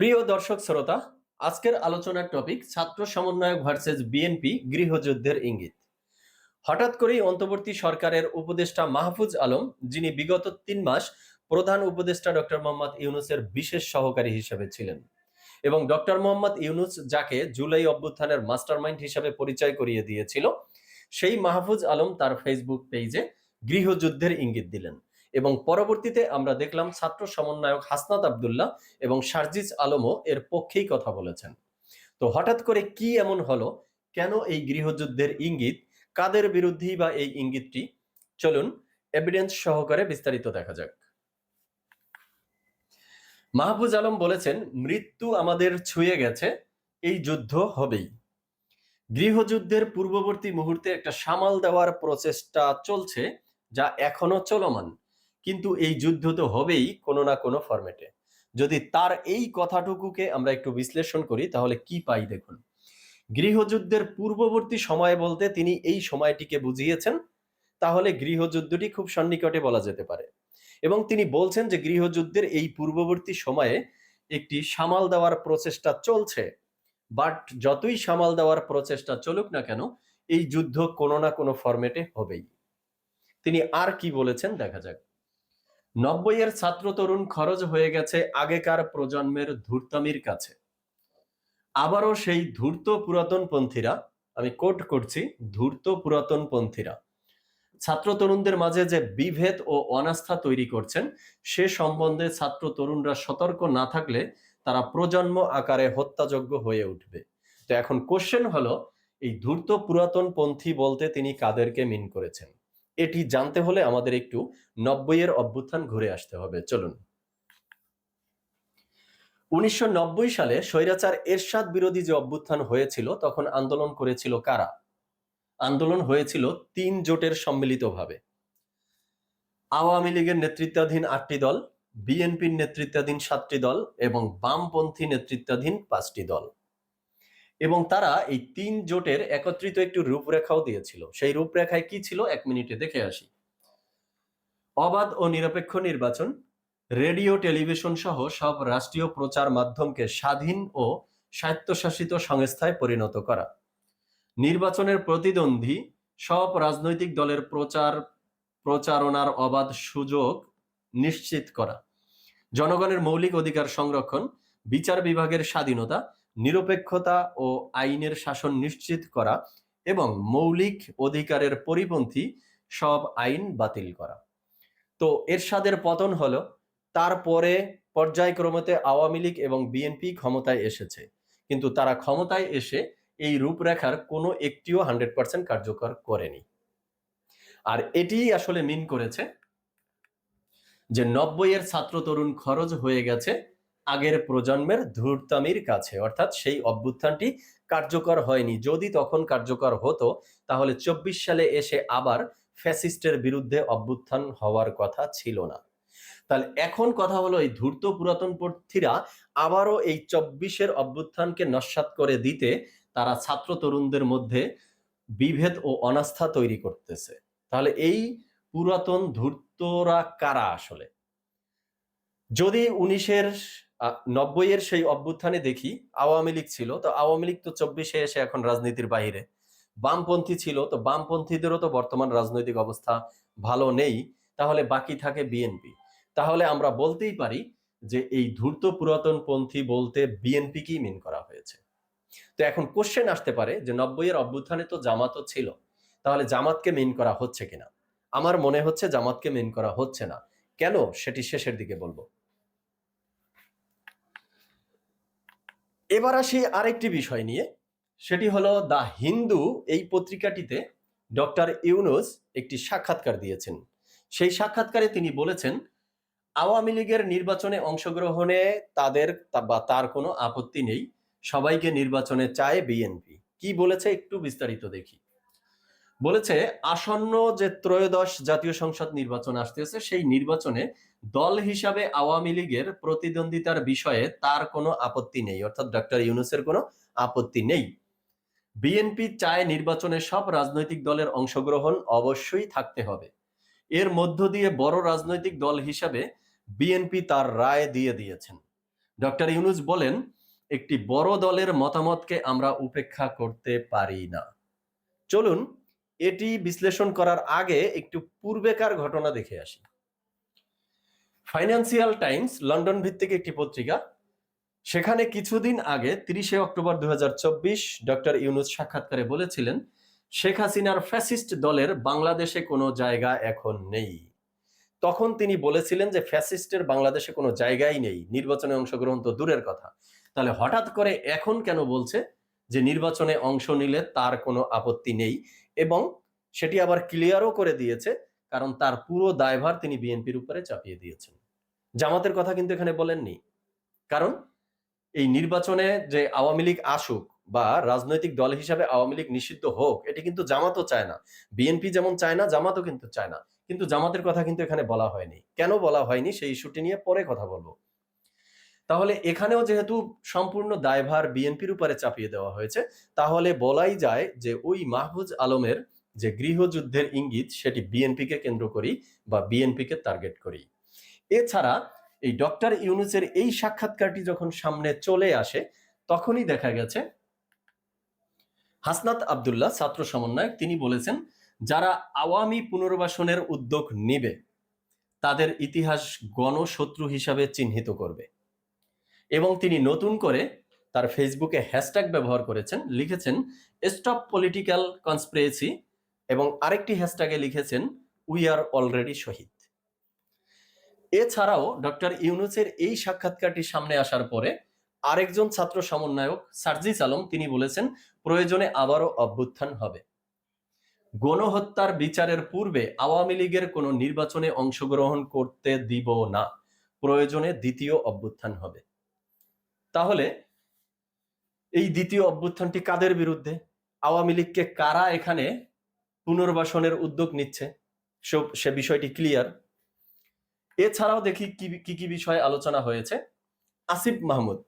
প্রিয় দর্শক শ্রোতা, আজকের আলোচনার টপিক ছাত্র সমন্বয়ক ভার্সেস বিএনপি গৃহযুদ্ধের ইঙ্গিত। হঠাৎ করেই অন্তর্বর্তী সরকারের উপদেষ্টা মাহফুজ আলম, যিনি বিগত তিন মাস প্রধান উপদেষ্টা ডক্টর মোহাম্মদ ইউনুসের বিশেষ সহকারী হিসেবে ছিলেন এবং ডক্টর মোহাম্মদ ইউনুস যাকে জুলাই অভ্যুত্থানের মাস্টারমাইন্ড হিসেবে পরিচয় করিয়ে দিয়েছিল, সেই মাহফুজ আলম তার ফেসবুক পেজে গৃহযুদ্ধের ইঙ্গিত দিলেন। এবং পরবর্তীতে আমরা দেখলাম ছাত্র সমন্বয়ক হাসনাত আবদুল্লাহ এবং সার্জিস আলমও এর পক্ষেই কথা বলেছেন। তো হঠাৎ করে কি এমন হলো? কেন এই গৃহযুদ্ধের ইঙ্গিত? কাদের বিরুদ্ধেই বা এই ইঙ্গিতটি? চলুন এভিডেন্স সহকারে বিস্তারিত দেখা যাক। মাহবুজ আলম বলেছেন, মৃত্যু আমাদের ছুঁয়ে গেছে, এই যুদ্ধ হবেই। গৃহযুদ্ধের পূর্ববর্তী মুহূর্তে একটা সামাল দেওয়ার প্রচেষ্টা চলছে, যা এখনও চলমান। কিন্তু এই যুদ্ধ তো হবেই কোনো না কোনো ফরম্যাটে যদি তার এই কথাটুকুকে আমরা একটু বিশ্লেষণ করি, তাহলে কি পাই দেখুন। গৃহযুদ্ধের পূর্ববর্তী সময় বলতে তিনি এই সময়টিকে বুঝিয়েছেন, তাহলে গৃহযুদ্ধটি খুব সন্নিকটে বলা যেতে পারে। এবং তিনি বলছেন যে গৃহযুদ্ধের এই পূর্ববর্তী সময়ে একটি সামাল দেওয়ার প্রচেষ্টা চলছে, বাট যতই সামাল দেওয়ার প্রচেষ্টা চলুক না কেন, এই যুদ্ধ কোনো না কোনো ফরম্যাটে হবেই। তিনি আর কি বলেছেন দেখা যাক। নব্বইয়ের ছাত্র তরুণ খরচ হয়ে গেছে আগেকার প্রজন্মের ধূর্তামির কাছে। আবারও সেই ধূর্ত পুরাতন পন্থীরা, আমি কোট করছি, ধূর্ত পুরাতন পন্থীরা। ছাত্র তরুণদের মাঝে যে বিভেদ ও অনাস্থা তৈরি করছেন, সে সম্বন্ধে ছাত্র তরুণরা সতর্ক না থাকলে তারা প্রজন্ম আকারে হত্যাযোগ্য হয়ে উঠবে। তো এখন কোশ্চেন হলো, এই ধূর্ত পুরাতন পন্থী বলতে তিনি কাদেরকে মিন করেছেন? এটি জানতে হলে আমাদের একটু নব্বইয়ের অভ্যুত্থান ঘুরে আসতে হবে, চলুন। উনিশশো নব্বই সালে স্বৈরাচার এরশাদ বিরোধী যে অভ্যুত্থান হয়েছিল, তখন আন্দোলন করেছিল কারা? আন্দোলন হয়েছিল তিন জোটের সম্মিলিতভাবে। আওয়ামী লীগের নেতৃত্বাধীন আটটি দল, বিএনপির নেতৃত্বাধীন সাতটি দল এবং বামপন্থী নেতৃত্বাধীন পাঁচটি দল। এবং তারা এই তিন জোটের একত্রিত একটি রূপরেখাও দিয়েছিল। সেই রূপরেখায় কি ছিল? এক মিনিটে দেখে আসি। অবাধ ও নিরপেক্ষ নির্বাচন, রেডিও, টেলিভিশন সহ সব রাষ্ট্রীয় প্রচার মাধ্যমকে স্বাধীন ও স্বায়ত্তশাসিত সংস্থায় পরিণত করা। নির্বাচনের প্রতিদ্বন্দ্বী সব রাজনৈতিক দলের প্রচার, প্রচারণার অবাধ সুযোগ নিশ্চিত করা। জনগণের মৌলিক অধিকার সংরক্ষণ, বিচার বিভাগের স্বাধীনতা নিরপেক্ষতা ও আইনের শাসন নিশ্চিত করা এবং মৌলিক অধিকারের পরিপন্থী সব আইন বাতিল করা। তো এরশাদের পতন হলো, তারপরে পর্যায়ক্রমতে আওয়ামী লীগ এবং বিএনপি ক্ষমতায় এসেছে। কিন্তু তারা ক্ষমতায় এসে এই রূপরেখার কোনো একটিও হান্ড্রেড পার্সেন্ট কার্যকর করেনি। আর এটি আসলে মিন করেছে যে নব্বইয়ের ছাত্র তরুণ খরচ হয়ে গেছে আগের প্রজন্মের ধূর্তামির কাছে। অর্থাৎ সেই অভ্যুত্থানটি কার্যকর হয়নি। যদি তখন কার্যকর হতো, তাহলে চব্বিশ সালে এসে আবার ফ্যাসিস্টের বিরুদ্ধে অভ্যুত্থান হওয়ার কথা ছিল না। তাহলে এখন কথা হলো এই ধূর্ত পুরাতন পন্থীরা আবারও এই চব্বিশের অভ্যুত্থানকে নস্বাত করে দিতে তারা ছাত্র তরুণদের মধ্যে বিভেদ ও অনাস্থা তৈরি করতেছে। তাহলে এই পুরাতন ধূর্তরা কারা আসলে? যদি উনিশের নব্বইয়ের সেই অভ্যুত্থানে দেখি আওয়ামী লীগ ছিল, তো আওয়ামী লীগ তো চব্বিশে এসে এখন রাজনীতির বাহিরে। বামপন্থী ছিল, তো বামপন্থীদেরও তো বর্তমান রাজনৈতিক অবস্থা ভালো নেই, তাহলে বাকি থাকে বিএনপি। তাহলে আমরা বলতেই পারি যে এই ধূর্ত পুরাতন পন্থী বলতে বিএনপি কি মিন করা হয়েছে। তো এখন কোশ্চেন আসতে পারে যে নব্বইয়ের অভ্যুত্থানে তো জামাতও ছিল, তাহলে জামাতকে মিন করা হচ্ছে কিনা? আমার মনে হচ্ছে জামাতকে মিন করা হচ্ছে না। কেন? সেটি শেষের দিকে বলব। এবার আসি আরেকটি বিষয় নিয়ে। সেটি হলো দ্য হিন্দু এই পত্রিকাটিতে ডক্টর ইউনুস একটি সাক্ষাৎকার দিয়েছেন। সেই সাক্ষাৎকারে তিনি বলেছেন, আওয়ামী লীগের নির্বাচনে অংশগ্রহণে তাদের বা তার কোনো আপত্তি নেই, সবাইকে নির্বাচনে চায় বিএনপি। কি বলেছে একটু বিস্তারিত দেখি। বলেছে, আসন্ন যে ত্রয়োদশ জাতীয় সংসদ নির্বাচন আসতেছে, সেই নির্বাচনে দল হিসাবে আওয়ামী লীগের প্রতিদ্বন্দ্বিতার বিষয়ে তার কোনো আপত্তি নেই। অর্থাৎ ডক্টর ইউনুসের কোনো আপত্তি নেই। বিএনপি চায় নির্বাচনে সব রাজনৈতিক দলের অংশগ্রহণ অবশ্যই থাকতে হবে। এর মধ্য দিয়ে বড় রাজনৈতিক দল হিসাবে বিএনপি তার রায় দিয়ে দিয়েছেন। ডক্টর ইউনুস বলেন, একটি বড় দলের মতামতকে আমরা উপেক্ষা করতে পারি না। চলুন এটি বিশ্লেষণ করার আগে একটু পূর্বেকার ঘটনা দেখে আসি। ফাইন্যান্সিয়াল টাইমস লন্ডন ভিত্তিক একটি পত্রিকা। সেখানে কিছুদিন আগে তিরিশে অক্টোবর দু হাজার চব্বিশ ডক্টর ইউনুস সাক্ষাৎকারে বলেছিলেন, শেখ হাসিনার ফ্যাসিস্ট দলের বাংলাদেশে কোনো জায়গা এখন নেই। তখন তিনি বলেছিলেন যে, ফ্যাসিস্টের বাংলাদেশে কোনো জায়গাই নেই। নির্বাচনে অংশগ্রহণ তো দূরের কথা। তাহলে হঠাৎ করে এখন কেন বলছে যে, নির্বাচনে অংশ নিলে তার কোনো আপত্তি নেই? এবং সেটি আবার ক্লিয়ারও করে দিয়েছে, কারণ তার পুরো দায়ভার তিনি বিএনপির উপরে চাপিয়ে দিয়েছেন। জামাতের কথা কিন্তু এখানে বলেননি। কারণ এই নির্বাচনে যে আওয়ামী লীগ আসুক বা রাজনৈতিক দল হিসাবে আওয়ামী লীগ নিষিদ্ধ হোক, এটি কিন্তু জামাতও চায় না। বিএনপি যেমন চায় না, জামাতও কিন্তু চায় না। কিন্তু জামাতের কথা কিন্তু এখানে বলা হয়নি। কেন বলা হয়নি, সেই ইস্যুটি নিয়ে পরে কথা বলব। তাহলে এখানেও যেহেতু সম্পূর্ণ দায়ভার বিএনপির উপরে চাপিয়ে দেওয়া হয়েছে, তাহলে বলাই যায় যে ওই মাহফুজ আলমের যে গৃহযুদ্ধের ইঙ্গিত, সেটি বিএনপিকে কেন্দ্র করি বা বিএনপিকে টার্গেট করি। এছাড়া এই ডক্টর ইউনুসের এই সাক্ষাৎকারটি যখন সামনে চলে আসে, তখনই দেখা গেছে হাসনাত আবদুল্লাহ, ছাত্র সমন্বয়ক, তিনি বলেছেন, যারা আওয়ামী পুনর্বাসনের উদ্যোগ নেবে, তাদের ইতিহাস গণশত্রু হিসাবে চিহ্নিত করবে। এবং তিনি নতুন করে তার ফেসবুকে হ্যাশট্যাগ ব্যবহার করেছেন, লিখেছেন স্টপ পলিটিক্যাল কনস্পিরেসি এবং আরেকটি হ্যাশট্যাগে লিখেছেন উই আর অলরেডি শহীদ। এছাড়াও ডক্টর ইউনুসের এই সাক্ষাৎকারটি সামনে আসার পরে আরেকজন ছাত্র সমন্বয়ক সার্জিস আলম তিনি বলেছেন, প্রয়োজনে আবারও অভ্যুত্থান হবে। গণহত্যার বিচারের পূর্বে আওয়ামী লীগের কোনো নির্বাচনে অংশগ্রহণ করতে দিব না। প্রয়োজনে দ্বিতীয় অভ্যুত্থান হবে। তাহলে এই দ্বিতীয় অভ্যুত্থানটি কাদের বিরুদ্ধে? আওয়ামী লীগকে কারা এখানে পুনর্বাসনের উদ্যোগ নিচ্ছে? সে বিষয়টি ক্লিয়ার এছাড়াও দেখি কি কি বিষয়ে আলোচনা হয়েছে। আসিফ মাহমুদ,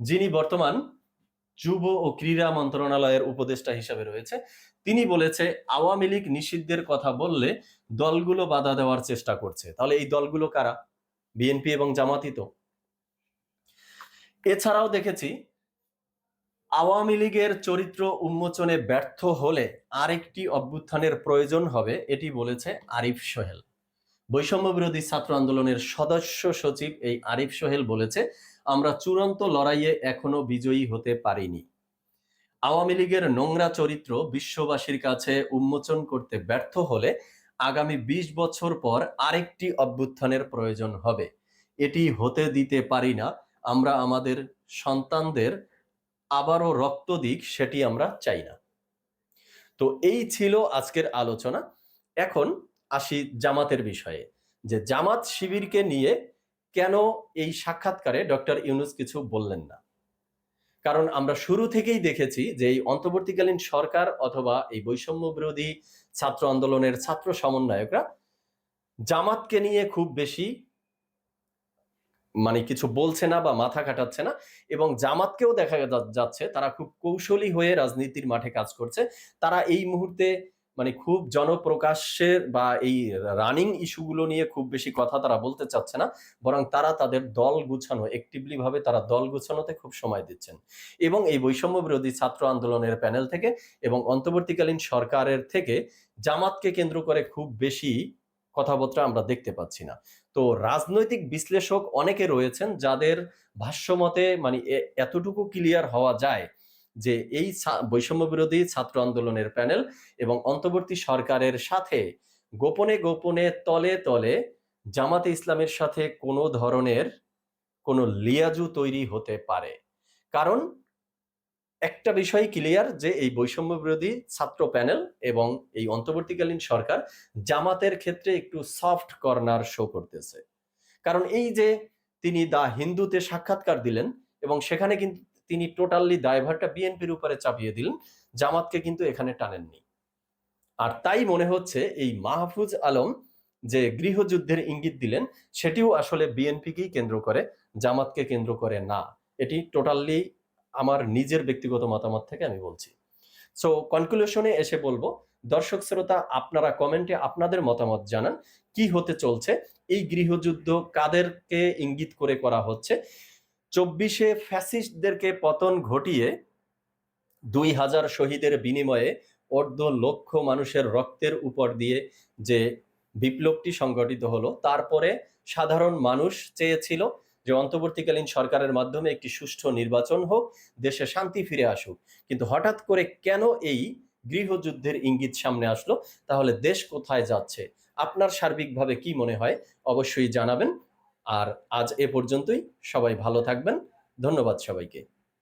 যিনি বর্তমান যুব ও ক্রীড়া মন্ত্রণালয়ের উপদেষ্টা হিসেবে রয়েছে, তিনি বলেছে, আওয়ামী লীগ নিষিদ্ধের কথা বললে দলগুলো বাধা দেওয়ার চেষ্টা করছে। তাহলে এই দলগুলো কারা? বিএনপি এবং জামাতি তো এছাড়াও দেখেছি, আওয়ামী লীগের চরিত্র উন্মোচনে ব্যর্থ হলে আরেকটি অভ্যুত্থানের প্রয়োজন হবে, এটি বলেছে আরিফ সোহেল। বৈষম্য বিরোধী ছাত্র আন্দোলনের সদস্য সচিব এই আরিফ সোহেল বলেছে, আমরা চূড়ান্ত লড়াইয়ে এখনও বিজয়ী হতে পারিনি। আওয়ামী লীগের নোংরা চরিত্র বিশ্ববাসীর কাছে উন্মোচন করতে ব্যর্থ হলে আগামী ২০ বছর পর আরেকটি অভ্যুত্থানের প্রয়োজন হবে। এটি হতে দিতে পারি না আমরা আমাদের সন্তানদের আবারও রক্ত দিক, সেটি আমরা চাই না। তো এই ছিল আজকের আলোচনা। এখন আসি জামাতের বিষয়ে, যে জামাত শিবিরকে নিয়ে কেন এই সাক্ষাৎকারে ডক্টর ইউনুস কিছু বললেন না? কারণ আমরা শুরু থেকেই দেখেছি যে এই অন্তর্বর্তীকালীন সরকার অথবা এই বৈষম্য বিরোধী ছাত্র আন্দোলনের ছাত্র সমন্বয়করা জামাতকে নিয়ে খুব বেশি মানে কিছু বলছে না বা মাথা কাটাচ্ছে না এবং জামাতকেও দেখা যাচ্ছে, তারা খুব কৌশলী হয়ে রাজনীতির মাঠে কাজ করছে। তারা এই মুহূর্তে মানে খুব জনপ্রকাশ্যের বা এই রানিং ইস্যুগুলো নিয়ে খুব বেশি কথা তারা বলতে চাচ্ছে না, বরং তারা তাদের দল গুছানো একটিভলি ভাবে তারা দল গুছানোতে খুব সময় দিচ্ছেন। এবং এই বৈষম্য বিরোধী ছাত্র আন্দোলনের প্যানেল থেকে এবং অন্তর্বর্তীকালীন সরকারের থেকে জামাতকে কেন্দ্র করে খুব বেশি কথাবার্তা আমরা দেখতে পাচ্ছি না। তো রাজনৈতিক বিশ্লেষক অনেকে রয়েছেন যাদের ভাষ্যমতে মানে এতটুকু ক্লিয়ার হওয়া যায় যে এই বৈষম্য বিরোধী ছাত্র আন্দোলনের প্যানেল এবং অন্তর্বর্তী সরকারের সাথে গোপনে গোপনে তলে তলে জামাতে ইসলামের সাথে কোনো ধরনের কোনো লিয়াজু তৈরি হতে পারে। কারণ একটা বিষয় ক্লিয়ার যে এই বৈষম্য বিরোধী ছাত্র প্যানেল এবং এই অন্তর্বর্তীকালীন সরকার জামাতের ক্ষেত্রে একটু সফট কর্নার শো করতেছে। কারণ এই যে তিনি দা হিন্দুতে সাক্ষাৎকার দিলেন এবং সেখানে কিন্তু তিনি টোটালি দায়ভারটা বিএনপির উপরে চাপিয়ে দিলেন, জামাতকে কিন্তু এখানে টানেননি। আর তাই মনে হচ্ছে এই মাহফুজ আলম যে গৃহযুদ্ধের ইঙ্গিত দিলেন, সেটিও আসলে বিএনপিকেই কেন্দ্র করে, জামাতকে কেন্দ্র করে না। এটি টোটালি আমার নিজের ব্যক্তিগত মতামত থেকে আমি বলছি। সো কনক্লুশনে এসে বলব, দর্শক শ্রোতা, আপনারা কমেন্টে আপনাদের মতামত জানান, কি হতে চলছে, এই গৃহযুদ্ধ কাদেরকে ইঙ্গিত করে করা হচ্ছে? চব্বিশে ফ্যাসিস্টদেরকে পতন ঘটিয়ে দুই হাজার শহীদের বিনিময়ে অর্ধ লক্ষ মানুষের রক্তের উপর দিয়ে যে বিপ্লবটি সংগঠিত হলো, তারপরে সাধারণ মানুষ চেয়েছিল যে অন্তর্বর্তীকালীন সরকারের মাধ্যমে একটি সুষ্ঠু নির্বাচন হোক, দেশে শান্তি ফিরে আসুক। কিন্তু হঠাৎ করে কেন এই গৃহযুদ্ধের ইঙ্গিত সামনে আসলো? তাহলে দেশ কোথায় যাচ্ছে? আপনার সার্বিকভাবে কি মনে হয়? অবশ্যই জানাবেন। আর আজ এ পর্যন্তই। সবাই ভালো থাকবেন। ধন্যবাদ সবাইকে।